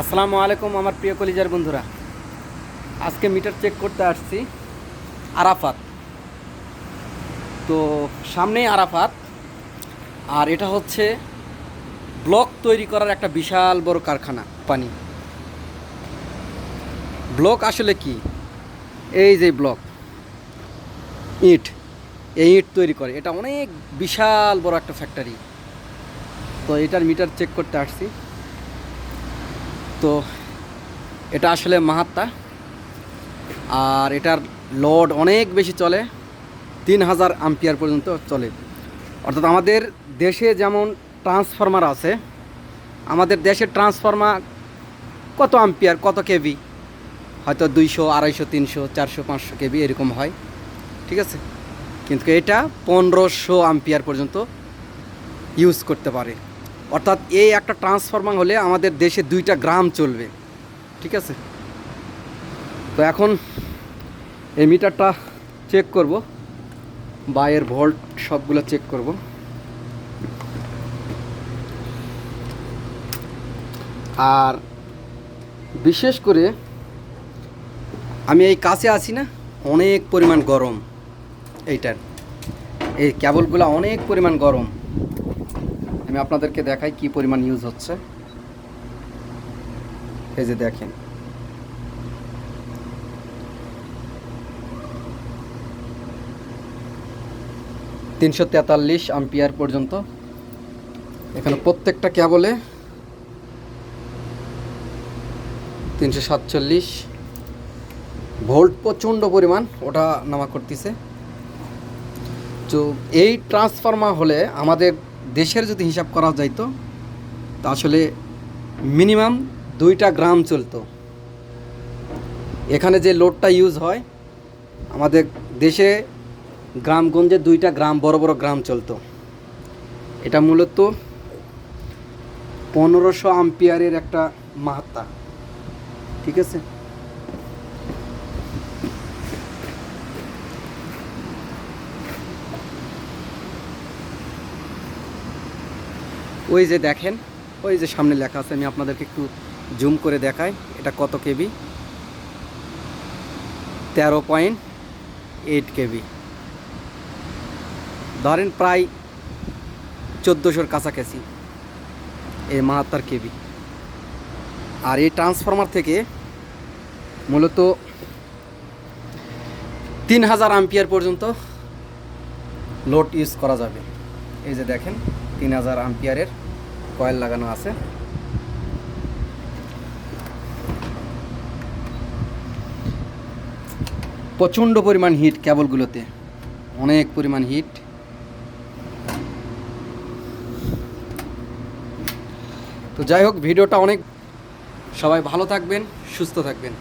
আসসালামু আলাইকুম আমার প্রিয় কলিজার বন্ধুরা। আজকে মিটার চেক করতে আসছি আরাফাত। তো সামনেই আরাফাত। আর এটা হচ্ছে ব্লক তৈরি করার একটা বিশাল বড় কারখানা, পানি। ব্লক আসলে কি? এই যে ব্লক। ইট। এই ইট তৈরি করে। এটা অনেক বিশাল বড় একটা ফ্যাক্টরি তো এটার মিটার চেক করতে আসছি। তো এটা আসলে মাহাত্মা আর এটার লোড অনেক বেশি চলে, তিন হাজার আম্পিয়ার পর্যন্ত চলে। অর্থাৎ আমাদের দেশে যেমন ট্রান্সফরমার আছে, আমাদের দেশের ট্রান্সফরমার কত আম্পিয়ার, কত কেভি? হয়তো দুইশো, আড়াইশো, তিনশো, চারশো, পাঁচশো কেভি এরকম হয়, ঠিক আছে? কিন্তু এটা পনেরোশো আম্পিয়ার পর্যন্ত ইউজ করতে পারে। অর্থাৎ এই একটা ট্রান্সফরমার হলে আমাদের দেশে দুইটা গ্রাম চলবে। ঠিক আছে? তো এখন এই মিটারটা চেক করব। বা এর ভোল্ট সবগুলো চেক করব। আর বিশেষ করে আমি এই কাছে আছি না, অনেক পরিমাণ গরম এইটার। এই কেবলগুলো অনেক পরিমাণ গরম। আমি আপনাদেরকে দেখাই কি পরিমাণ ইউজ হচ্ছে। এই যে দেখেন। তিনশো তেতাল্লিশ আম্পিয়ার পর্যন্ত। এখানে প্রত্যেকটা কেবলে তিনশো সাতচল্লিশ। ভোল্ট প্রচণ্ড পরিমাণ ওটা নামা করতেছে। তো এই ট্রান্সফর্মার হলে আমাদের দেশের যদি হিসাব করা যাইতো তা আসলে মিনিমাম দুইটা গ্রাম চলতো। এখানে যে লোডটা ইউজ হয়, আমাদের দেশে গ্রামগঞ্জে দুইটা গ্রাম, বড় বড় গ্রাম চলতো। এটা মূলত পনেরোশো আম্পিয়ারের একটা মাহাত্তা ঠিক আছে? ওই যে দেখেন, ওই যে সামনে লেখা আছে, আমি আপনাদেরকে একটু জুম করে দেখাই, এটা কত কেবি? তেরো পয়েন্ট এইট কেবি। ধরেন প্রায় চোদ্দোশোর কাছাকাছি, এই মাহাত্তার কেবি। আর এই ট্রান্সফরমার থেকে মূলত তিন হাজার আম্পিয়ার পর্যন্ত লোড ইউজ করা যাবে। এই যে দেখেন তিন হাজার আম্পিয়ারের কয়েল লাগানো আছে। প্রচণ্ড পরিমাণ হিট কেবলগুলোতে। অনেক পরিমাণ হিট। তো যাই হোক, ভিডিওটা অনেক সবাই ভালো থাকবেন, সুস্থ থাকবেন।